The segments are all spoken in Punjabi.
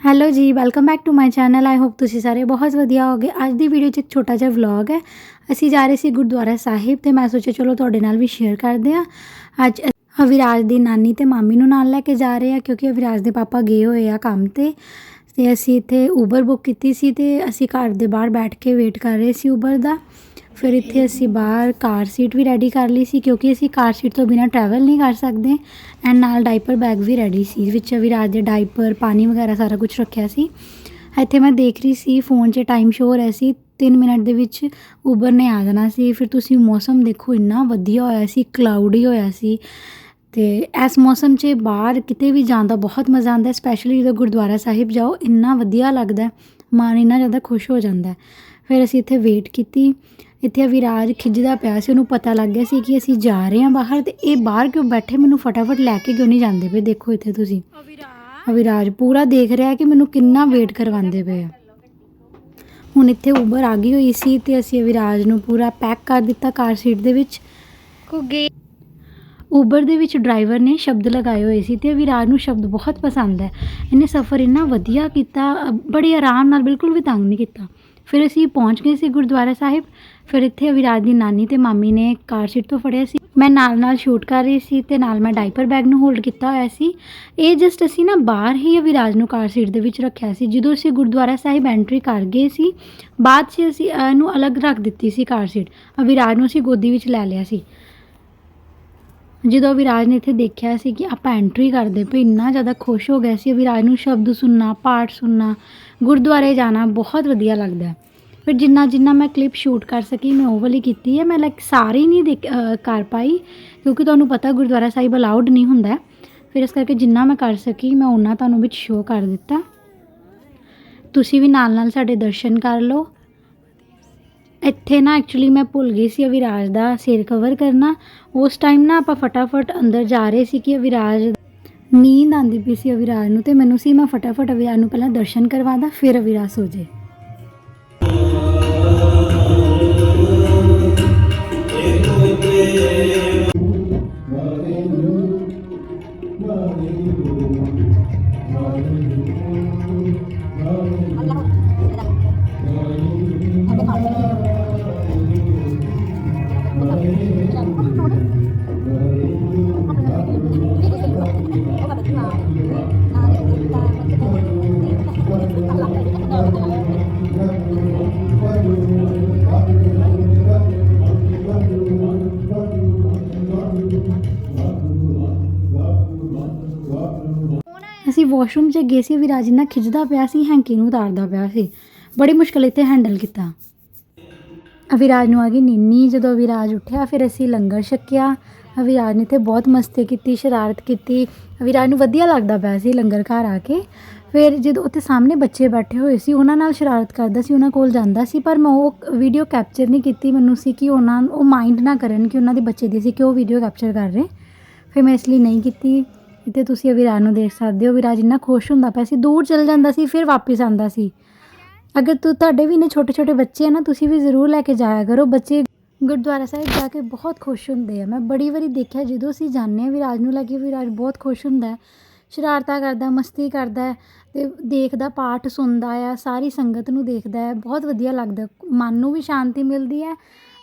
Hello ji welcome back to my channel I hope ਤੁਸੀਂ ਸਾਰੇ ਬਹੁਤ ਵਧੀਆ ਹੋਗੇ। ਅੱਜ ਦੀ ਵੀਡੀਓ 'ਚ ਇੱਕ ਛੋਟਾ ਜਿਹਾ ਵਲੌਗ ਹੈ। ਅਸੀਂ ਜਾ ਰਹੇ ਸੀ ਗੁਰਦੁਆਰਾ ਸਾਹਿਬ ਤੇ ਮੈਂ ਸੋਚਿਆ ਚਲੋ ਤੁਹਾਡੇ ਨਾਲ ਵੀ ਸ਼ੇਅਰ ਕਰਦੇ ਆ ਅੱਜ ਅਵਿਰਾਜ ਦੀ ਨਾਨੀ ਤੇ ਮਾਮੀ ਨੂੰ ਨਾਲ ਲੈ ਕੇ ਜਾ ਰਹੇ ਆ ਕਿਉਂਕਿ ਅਵਿਰਾਜ ਦੇ ਪਾਪਾ ਗਏ ਹੋਏ ਆ ਕੰਮ ਤੇ। ਤੇ ਅਸੀਂ ਇੱਥੇ ਉਬਰ ਬੁੱਕ ਕੀਤੀ ਸੀ ਤੇ ਅਸੀਂ ਘਰ ਦੇ ਬਾਹਰ ਬੈਠ ਕੇ ਵੇਟ ਕਰ ਰਹੇ ਸੀ ਉਬਰ ਦਾ। ਫਿਰ ਇੱਥੇ ਅਸੀਂ ਬਾਹਰ ਕਾਰ ਸੀਟ ਵੀ ਰੈਡੀ ਕਰ ਲਈ ਸੀ, ਕਿਉਂਕਿ ਅਸੀਂ ਕਾਰ ਸੀਟ ਤੋਂ ਬਿਨਾ ਟਰੈਵਲ ਨਹੀਂ ਕਰ ਸਕਦੇ ਐਂਡ ਨਾਲ ਡਾਈਪਰ ਬੈਗ ਵੀ ਰੈਡੀ ਸੀ, ਵਿੱਚ ਵਿਰਾਜ ਦੇ ਡਾਈਪਰ ਪਾਣੀ ਵਗੈਰਾ ਸਾਰਾ ਕੁਝ ਰੱਖਿਆ ਸੀ। ਇੱਥੇ ਮੈਂ ਦੇਖ ਰਹੀ ਸੀ ਫੋਨ 'ਚ ਟਾਈਮ ਸ਼ੋ ਹੋ ਰਿਹਾ ਸੀ 3 ਮਿੰਟ ਦੇ ਵਿੱਚ ਉਬਰ ਨੇ ਆ ਜਾਣਾ ਸੀ। ਫਿਰ ਤੁਸੀਂ ਮੌਸਮ ਦੇਖੋ, ਇੰਨਾ ਵਧੀਆ ਹੋਇਆ ਸੀ ਕਲਾਉਡੀ ਹੋਇਆ ਸੀ। ਤੇ ਇਸ ਮੌਸਮ 'ਚ ਬਾਹਰ ਕਿਤੇ ਵੀ ਜਾਣ ਦਾ ਬਹੁਤ ਮਜ਼ਾ ਆਉਂਦਾ ਸਪੈਸ਼ਲੀ ਜਦੋਂ ਗੁਰਦੁਆਰਾ ਸਾਹਿਬ ਜਾਓ, ਇੰਨਾ ਵਧੀਆ ਲੱਗਦਾ, ਮਨ ਇੰਨਾ ਜ਼ਿਆਦਾ ਖੁਸ਼ ਹੋ ਜਾਂਦਾ। ਫਿਰ ਅਸੀਂ ਇੱਥੇ ਵੇਟ ਕੀਤੀ। ਇੱਥੇ ਵਿਰਾਜ ਖਿੱਚਦਾ ਪਿਆ ਸੀ ਉਹਨੂੰ ਪਤਾ ਲੱਗ ਗਿਆ ਸੀ ਕਿ ਅਸੀਂ ਜਾ ਰਹੇ ਹਾਂ ਬਾਹਰ ਤੇ ਇਹ ਬਾਹਰ ਕਿਉਂ ਬੈਠੇ? ਮੈਨੂੰ ਫਟਾਫਟ ਲੈ ਕੇ ਕਿਉਂ ਨਹੀਂ ਜਾਂਦੇ ਪਏ? ਦੇਖੋ ਇੱਥੇ ਤੁਸੀਂ। ਅਵਿਰਾਜ? ਪੂਰਾ ਦੇਖ ਰਿਹਾ ਕਿ ਮੈਨੂੰ ਕਿੰਨਾ ਵੇਟ ਕਰਵਾਉਂਦੇ ਪਏ ਆ। ਹੁਣ ਇੱਥੇ ਉਬਰ ਆ ਗਈ ਹੋਈ ਸੀ ਤੇ ਅਸੀਂ ਅਵਿਰਾਜ ਨੂੰ ਪੂਰਾ ਪੈਕ ਕਰ ਦਿੱਤਾ ਕਾਰ ਸੀਟ ਦੇ ਵਿੱਚ। ਕੁਗੇ ਉਬਰ ਦੇ ਵਿੱਚ ਡਰਾਈਵਰ ਨੇ ਸ਼ਬਦ ਲਗਾਏ ਹੋਏ ਸੀ ਤੇ ਵਿਰਾਜ ਨੂੰ ਸ਼ਬਦ ਬਹੁਤ ਪਸੰਦ ਹੈ। ਇਹਨੇ ਸਫ਼ਰ ਇੰਨਾ ਵਧੀਆ ਕੀਤਾ ਬੜੇ ਆਰਾਮ ਨਾਲ ਬਿਲਕੁਲ ਵੀ ਤੰਗ ਨਹੀਂ ਕੀਤਾ। ਫਿਰ ਅਸੀਂ ਪਹੁੰਚ ਗਏ ਸੀ ਗੁਰਦੁਆਰਾ ਸਾਹਿਬ। ਫਿਰ ਇੱਥੇ ਅਵਿਰਾਜ ਦੀ ਨਾਨੀ ਤੇ ਮਾਮੀ ਨੇ ਕਾਰ ਸੀਟ ਤੋਂ ਫੜਿਆ ਸੀ। ਮੈਂ ਨਾਲ ਨਾਲ ਸ਼ੂਟ ਕਰ ਰਹੀ ਸੀ ਤੇ ਨਾਲ ਮੈਂ ਡਾਈਪਰ ਬੈਗ ਨੂੰ ਹੋਲਡ ਕੀਤਾ ਹੋਇਆ ਸੀ। ਇਹ ਜਸਟ ਅਸੀਂ ਨਾ ਬਾਹਰ ਹੀ ਅਵਿਰਾਜ ਨੂੰ ਕਾਰ ਸੀਟ ਦੇ ਵਿੱਚ ਰੱਖਿਆ ਸੀ। ਜਦੋਂ ਅਸੀਂ ਗੁਰਦੁਆਰਾ ਸਾਹਿਬ ਐਂਟਰੀ ਕਰ ਗਏ ਸੀ, ਬਾਅਦ 'ਚ ਅਸੀਂ ਇਹਨੂੰ ਅਲੱਗ ਰੱਖ ਦਿੱਤੀ ਸੀ ਕਾਰ ਸੀਟ। ਵਿਰਾਜ ਨੂੰ ਅਸੀਂ ਗੋਦੀ ਵਿੱਚ ਲੈ ਲਿਆ ਸੀ। ਜਦੋਂ ਅਵਿਰਾਜ ਨੇ ਇੱਥੇ ਦੇਖਿਆ ਸੀ ਕਿ ਆਪਾਂ ਐਂਟਰੀ ਕਰਦੇ ਪਏ, ਇੰਨਾ ਜ਼ਿਆਦਾ ਖੁਸ਼ ਹੋ ਗਿਆ ਸੀ ਅਵਿਰਾਜ ਨੂੰ ਸ਼ਬਦ ਸੁਣਨਾ, ਪਾਠ ਸੁਣਨਾ, ਗੁਰਦੁਆਰੇ ਜਾਣਾ ਬਹੁਤ ਵਧੀਆ ਲੱਗਦਾ ਫਿਰ ਜਿੰਨਾ ਜਿੰਨਾ ਮੈਂ ਕਲਿੱਪ ਸ਼ੂਟ ਕਰ ਸਕੀ, ਮੈਂ ਉਹ ਵਾਲੀ ਕੀਤੀ ਹੈ। ਮੈਂ ਲਾਈਕ ਸਾਰੀ ਨਹੀਂ ਦੇਖ ਕਰ ਪਾਈ, ਕਿਉਂਕਿ ਤੁਹਾਨੂੰ ਪਤਾ ਗੁਰਦੁਆਰਾ ਸਾਹਿਬ ਅਲਾਉਡ ਨਹੀਂ ਹੁੰਦਾ ਫਿਰ ਇਸ ਕਰਕੇ ਜਿੰਨਾ ਮੈਂ ਕਰ ਸਕੀ, ਮੈਂ ਉਹਨਾਂ ਤੁਹਾਨੂੰ ਵਿੱਚ ਸ਼ੋਅ ਕਰ ਦਿੱਤਾ। ਤੁਸੀਂ ਵੀ ਨਾਲ ਨਾਲ ਸਾਡੇ ਦਰਸ਼ਨ ਕਰ ਲਓ। ਇੱਥੇ ਨਾ ਐਕਚੁਅਲੀ ਮੈਂ ਭੁੱਲ ਗਈ ਸੀ ਅਵਿਰਾਜ ਦਾ ਸਿਰ ਕਵਰ ਕਰਨਾ। ਉਸ ਟਾਈਮ ਨਾ ਆਪਾਂ ਫਟਾਫਟ ਅੰਦਰ ਜਾ ਰਹੇ ਸੀ ਕਿ ਅਵਿਰਾਜ ਨੀਂਦ ਆਂਦੀ ਪਈ ਸੀ ਅਵਿਰਾਜ ਨੂੰ ਤੇ ਮੈਨੂੰ ਸੀ ਮੈਂ ਫਟਾਫਟ ਅਵਿਰਾਜ ਨੂੰ ਪਹਿਲਾਂ ਦਰਸ਼ਨ ਕਰਵਾਦਾ ਫਿਰ ਅਵਿਰਾਜ ਸੋ ਜੇ ਅਸੀਂ ਵਾਸ਼ਰੂਮ 'ਚ ਗਏ ਸੀ ਵਿਰਾਜ ਇੰਨਾ ਖਿੱਚਦਾ ਪਿਆ ਸੀ, ਹੈਂਕੀ ਨੂੰ ਉਤਾਰਦਾ ਪਿਆ ਸੀ। ਬੜੀ ਮੁਸ਼ਕਲ ਇੱਥੇ ਹੈਂਡਲ ਕੀਤਾ। ਅਵਿਰਾਜ ਨੂੰ ਆ ਗਈ ਨੀਨੀ ਜਦੋਂ ਅਵਿਰਾਜ ਉੱਠਿਆ, ਫਿਰ ਅਸੀਂ ਲੰਗਰ ਛਕਿਆ। ਅਵਿਰਾਜ ਨੇ ਤੇ ਬਹੁਤ ਮਸਤੀ ਕੀਤੀ, ਸ਼ਰਾਰਤ ਕੀਤੀ। ਅਵਿਰਾਜ ਨੂੰ ਵਧੀਆ ਲੱਗਦਾ ਪਿਆ ਸੀ ਲੰਗਰ ਘਰ ਆ ਕੇ। ਫਿਰ ਜਦੋਂ ਉੱਥੇ ਸਾਹਮਣੇ ਬੱਚੇ ਬੈਠੇ ਹੋਏ ਸੀ, ਉਹਨਾਂ ਨਾਲ ਸ਼ਰਾਰਤ ਕਰਦਾ ਸੀ, ਉਹਨਾਂ ਕੋਲ ਜਾਂਦਾ ਸੀ, ਪਰ ਮੈਂ ਉਹ ਵੀਡੀਓ ਕੈਪਚਰ ਨਹੀਂ ਕੀਤੀ। ਮੈਨੂੰ ਸੀ ਕਿ ਉਹਨਾਂ, ਉਹ ਮਾਈਂਡ ਨਾ ਕਰਨ ਕਿ ਉਹਨਾਂ ਦੇ ਬੱਚੇ ਦੀ ਸੀ ਕਿ ਉਹ ਵੀਡੀਓ ਕੈਪਚਰ ਕਰ ਰਹੇ। ਫਿਰ ਮੈਂ ਇਸ ਲਈ ਨਹੀਂ ਕੀਤੀ। ਇੱਥੇ ਤੁਸੀਂ ਵਿਰਾਜ ਨੂੰ ਦੇਖ ਸਕਦੇ ਹੋ ਵਿਰਾਜ ਇੰਨਾ ਖੁਸ਼ ਹੁੰਦਾ ਪਿਆ ਸੀ, ਦੂਰ ਚਲ ਜਾਂਦਾ ਸੀ, ਫਿਰ ਵਾਪਸ ਆਉਂਦਾ ਸੀ। ਅਗਰ ਤੂੰ, ਤੁਹਾਡੇ ਵੀ ਨੇ ਛੋਟੇ ਛੋਟੇ ਬੱਚੇ ਆ ਨਾ, ਤੁਸੀਂ ਵੀ ਜ਼ਰੂਰ ਲੈ ਕੇ ਜਾਇਆ ਕਰੋ। ਬੱਚੇ ਗੁਰਦੁਆਰਾ ਸਾਹਿਬ ਜਾ ਕੇ ਬਹੁਤ ਖੁਸ਼ ਹੁੰਦੇ ਆ। ਮੈਂ ਬੜੀ ਵਾਰੀ ਦੇਖਿਆ, ਜਦੋਂ ਅਸੀਂ ਜਾਂਦੇ ਹਾਂ ਵਿਰਾਜ ਨੂੰ ਲੈ ਕੇ ਵਿਰਾਜ ਬਹੁਤ ਖੁਸ਼ ਹੁੰਦਾ ਸ਼ਰਾਰਤਾਂ ਕਰਦਾ, ਮਸਤੀ ਕਰਦਾ ਹੈ ਤੇ ਦੇਖਦਾ, ਪਾਠ ਸੁਣਦਾ ਆ, ਸਾਰੀ ਸੰਗਤ ਨੂੰ ਦੇਖਦਾ ਹੈ। ਬਹੁਤ ਵਧੀਆ ਲੱਗਦਾ, ਮਨ ਨੂੰ ਵੀ ਸ਼ਾਂਤੀ ਮਿਲਦੀ ਹੈ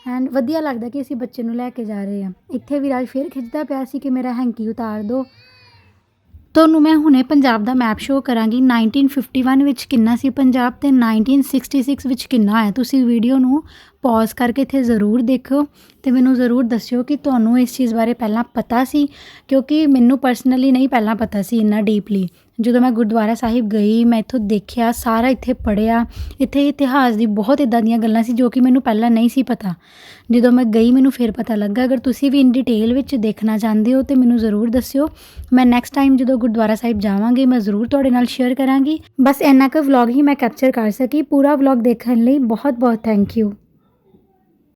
ਐਂਡ ਵਧੀਆ ਲੱਗਦਾ ਕਿ ਅਸੀਂ ਬੱਚੇ ਨੂੰ ਲੈ ਕੇ ਜਾ ਰਹੇ ਹਾਂ। ਇੱਥੇ ਵਿਰਾਜ ਫਿਰ ਖਿੱਚਦਾ ਪਿਆ ਸੀ ਕਿ ਮੇਰਾ ਹੈਂਕੀ ਉਤਾਰ ਦਿਓ ਤੁਹਾਨੂੰ ਮੈਂ ਹੁਣੇ ਪੰਜਾਬ ਦਾ ਮੈਪ ਸ਼ੋਅ ਕਰਾਂਗੀ। 1951 ਵਿੱਚ ਕਿੰਨਾ ਸੀ ਪੰਜਾਬ ਤੇ 1966 ਵਿੱਚ ਕਿੰਨਾ ਹੈ ਤੁਸੀਂ ਵੀਡੀਓ ਨੂੰ ਪੌਜ਼ ਕਰਕੇ ਇੱਥੇ ਜ਼ਰੂਰ ਦੇਖਿਓ ਤੇ ਮੈਨੂੰ ਜ਼ਰੂਰ ਦੱਸਿਓ ਕਿ ਤੁਹਾਨੂੰ ਇਸ ਚੀਜ਼ ਬਾਰੇ ਪਹਿਲਾਂ ਪਤਾ ਸੀ, ਕਿਉਂਕਿ ਮੈਨੂੰ ਪਰਸਨਲੀ ਨਹੀਂ ਪਹਿਲਾਂ ਪਤਾ ਸੀ ਇੰਨਾ ਡੀਪਲੀ ਜਦੋਂ ਮੈਂ ਗੁਰਦੁਆਰਾ ਸਾਹਿਬ ਗਈ, ਮੈਂ ਇੱਥੋਂ ਦੇਖਿਆ, ਸਾਰਾ ਇੱਥੇ ਪੜ੍ਹਿਆ। ਇੱਥੇ ਇਤਿਹਾਸ ਦੀ ਬਹੁਤ ਇੱਦਾਂ ਦੀਆਂ ਗੱਲਾਂ ਸੀ ਜੋ ਕਿ ਮੈਨੂੰ ਪਹਿਲਾਂ ਨਹੀਂ ਸੀ ਪਤਾ। ਜਦੋਂ ਮੈਂ ਗਈ, ਮੈਨੂੰ ਫਿਰ ਪਤਾ ਲੱਗਾ। ਅਗਰ ਤੁਸੀਂ ਵੀ ਇਨ ਡਿਟੇਲ ਵਿੱਚ ਦੇਖਣਾ ਚਾਹੁੰਦੇ ਹੋ, ਤਾਂ ਮੈਨੂੰ ਜ਼ਰੂਰ ਦੱਸਿਓ। ਮੈਂ ਨੈਕਸਟ ਟਾਈਮ ਜਦੋਂ ਗੁਰਦੁਆਰਾ ਸਾਹਿਬ ਜਾਵਾਂਗੀ, ਮੈਂ ਜ਼ਰੂਰ ਤੁਹਾਡੇ ਨਾਲ ਸ਼ੇਅਰ ਕਰਾਂਗੀ। ਬਸ ਇੰਨਾ ਕੁ ਵਲੌਗ ਹੀ ਮੈਂ ਕੈਪਚਰ ਕਰ ਸਕੀ। ਪੂਰਾ ਵਲੌਗ ਦੇਖਣ ਲਈ ਬਹੁਤ ਬਹੁਤ ਥੈਂਕ ਯੂ